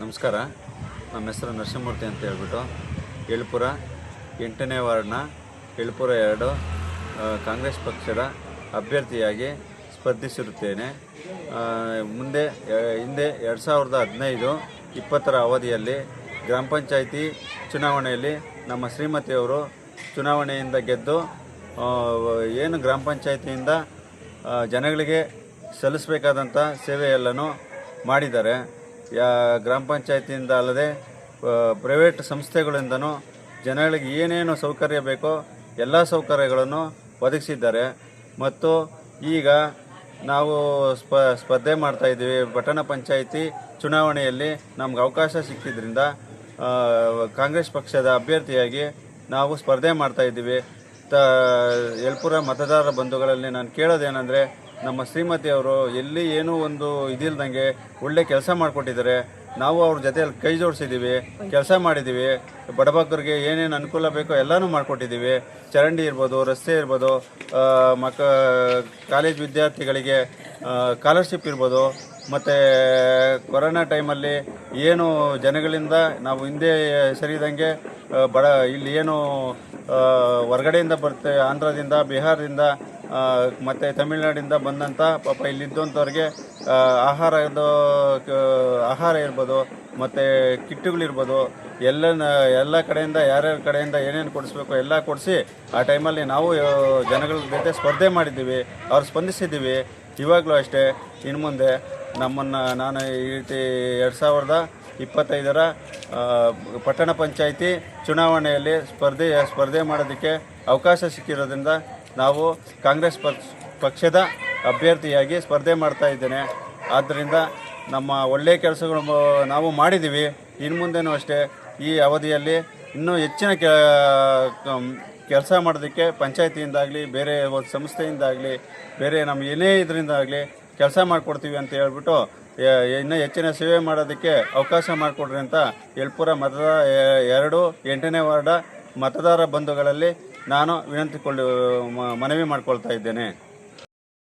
ನಮಸ್ಕಾರ. ನಮ್ಮ ಹೆಸರು ನರಸಿಂಹಮೂರ್ತಿ ಅಂತ ಹೇಳ್ಬಿಟ್ಟು ಯಳ್ಪುರ ಎಂಟನೇ ವಾರ್ಡ್ನ ಯಳ್ಪುರ ಎರಡು ಕಾಂಗ್ರೆಸ್ ಪಕ್ಷದ ಅಭ್ಯರ್ಥಿಯಾಗಿ ಸ್ಪರ್ಧಿಸಿರುತ್ತೇನೆ. ಮುಂದೆ ಹಿಂದೆ ಎರಡು ಸಾವಿರದ ಹದಿನೈದು ಇಪ್ಪತ್ತರ ಅವಧಿಯಲ್ಲಿ ಗ್ರಾಮ ಪಂಚಾಯಿತಿ ಚುನಾವಣೆಯಲ್ಲಿ ನಮ್ಮ ಶ್ರೀಮತಿಯವರು ಚುನಾವಣೆಯಿಂದ ಗೆದ್ದು ಏನು ಗ್ರಾಮ ಪಂಚಾಯಿತಿಯಿಂದ ಜನಗಳಿಗೆ ಸಲ್ಲಿಸಬೇಕಾದಂಥ ಸೇವೆಯೆಲ್ಲನೂ ಮಾಡಿದ್ದಾರೆ. ಯಾ ಗ್ರಾಮ ಪಂಚಾಯತಿಯಿಂದ ಅಲ್ಲದೆ ಪ್ರೈವೇಟ್ ಸಂಸ್ಥೆಗಳಿಂದನೂ ಜನಗಳಿಗೆ ಏನೇನು ಸೌಕರ್ಯ ಬೇಕೋ ಎಲ್ಲ ಸೌಕರ್ಯಗಳನ್ನು ಒದಗಿಸಿದ್ದಾರೆ. ಮತ್ತು ಈಗ ನಾವು ಸ್ಪ, ಸ್ಪರ್ಧೆ ಮಾಡ್ತಾಯಿದ್ದೀವಿ ಪಟ್ಟಣ ಪಂಚಾಯಿತಿ ಚುನಾವಣೆಯಲ್ಲಿ ನಮ್ಗೆ ಅವಕಾಶ ಸಿಕ್ಕಿದ್ರಿಂದ ಕಾಂಗ್ರೆಸ್ ಪಕ್ಷದ ಅಭ್ಯರ್ಥಿಯಾಗಿ ನಾವು ಸ್ಪರ್ಧೆ ಮಾಡ್ತಾಯಿದ್ದೀವಿ ತ, ಯಲ್ಪುರ ಮತದಾರ ಬಂಧುಗಳಲ್ಲಿ ನಾನು ಕೇಳೋದೇನೆಂದರೆ ನಮ್ಮ ಶ್ರೀಮತಿಯವರು ಎಲ್ಲಿ ಏನೂ ಒಂದು ಇದಿಲ್ದಂಗೆ ಒಳ್ಳೆ ಕೆಲಸ ಮಾಡಿಕೊಟ್ಟಿದ್ದಾರೆ. ನಾವು ಅವ್ರ ಜೊತೆಯಲ್ಲಿ ಕೈ ಜೋಡಿಸಿದ್ದೀವಿ ಕೆಲಸ ಮಾಡಿದ್ದೀವಿ ಬಡಬಗ್ಗರಿಗೆ ಏನೇನು ಅನುಕೂಲ ಬೇಕೋ ಎಲ್ಲನೂ ಮಾಡಿಕೊಟ್ಟಿದ್ದೀವಿ ಚರಂಡಿ ಇರ್ಬೋದು, ರಸ್ತೆ ಇರ್ಬೋದು ಮಕ್ಕ ಕಾಲೇಜ್ ವಿದ್ಯಾರ್ಥಿಗಳಿಗೆ ಸ್ಕಾಲರ್ಶಿಪ್ ಇರ್ಬೋದು. ಮತ್ತು ಕೊರೋನಾ ಟೈಮಲ್ಲಿ ಏನು ಜನಗಳಿಂದ ನಾವು ಹಿಂದೆ ಸರಿದಂಗೆ ಬಡ, ಇಲ್ಲಿ ಏನು ಹೊರಗಡೆಯಿಂದ ಬರ್ತೆ, ಆಂಧ್ರದಿಂದ, ಬಿಹಾರದಿಂದ ಮತ್ತು ತಮಿಳುನಾಡಿಂದ ಬಂದಂಥ ಪಾಪ ಇಲ್ಲಿದ್ದಂಥವ್ರಿಗೆ ಆಹಾರದ ಆಹಾರ ಇರ್ಬೋದು, ಮತ್ತು ಕಿಟ್ಟುಗಳಿರ್ಬೋದು ಎಲ್ಲ ಎಲ್ಲ ಕಡೆಯಿಂದ, ಯಾರ್ಯಾರ ಕಡೆಯಿಂದ ಏನೇನು ಕೊಡಿಸ್ಬೇಕು ಎಲ್ಲ ಕೊಡಿಸಿ ಆ ಟೈಮಲ್ಲಿ ನಾವು ಜನಗಳ ಜೊತೆ ಸ್ಪರ್ಧೆ ಮಾಡಿದ್ದೀವಿ, ಅವ್ರು ಸ್ಪಂದಿಸಿದ್ದೀವಿ, ಇವಾಗಲೂ ಅಷ್ಟೇ. ಇನ್ನು ಮುಂದೆ ನಮ್ಮನ್ನು, ನಾನು ಈ ರೀತಿ ಎರಡು ಸಾವಿರದ ಇಪ್ಪತ್ತೈದರ ಪಟ್ಟಣ ಪಂಚಾಯಿತಿ ಚುನಾವಣೆಯಲ್ಲಿ ಸ್ಪರ್ಧೆ ಸ್ಪರ್ಧೆ ಮಾಡೋದಕ್ಕೆ ಅವಕಾಶ ಸಿಕ್ಕಿರೋದ್ರಿಂದ ನಾವು ಕಾಂಗ್ರೆಸ್ ಪಕ್ಷ, ಪಕ್ಷದ ಅಭ್ಯರ್ಥಿಯಾಗಿ ಸ್ಪರ್ಧೆ ಮಾಡ್ತಾ ಇದ್ದೇನೆ. ಆದ್ದರಿಂದ ನಮ್ಮ ಒಳ್ಳೆಯ ಕೆಲಸಗಳು ನಾವು ಮಾಡಿದ್ದೀವಿ. ಇನ್ನು ಮುಂದೆನೂ ಅಷ್ಟೇ. ಈ ಅವಧಿಯಲ್ಲಿ ಇನ್ನೂ ಹೆಚ್ಚಿನ ಕೆಲಸ ಮಾಡೋದಕ್ಕೆ ಪಂಚಾಯತಿಯಿಂದಾಗಲಿ, ಬೇರೆ ಒಂದು ಸಂಸ್ಥೆಯಿಂದಾಗಲಿ, ಬೇರೆ ನಮ್ಮ ಏನೇ ಇದರಿಂದಾಗಲಿ ಕೆಲಸ ಮಾಡಿಕೊಡ್ತೀವಿ ಅಂತ ಹೇಳ್ಬಿಟ್ಟು ಇನ್ನೂ ಹೆಚ್ಚಿನ ಸೇವೆ ಮಾಡೋದಕ್ಕೆ ಅವಕಾಶ ಮಾಡಿಕೊಡ್ರಿ ಅಂತ ಯಲ್ಪುರ ಮತದಾರ ಎರಡು, ಎಂಟನೇ ವಾರ್ಡ ಮತದಾರ ಬಂಧುಗಳಲ್ಲಿ ನಾನು ವಿನಂತಿಕೊಂಡು ಮನವಿ ಮಾಡ್ಕೊಳ್ತಾ ಇದ್ದೇನೆ.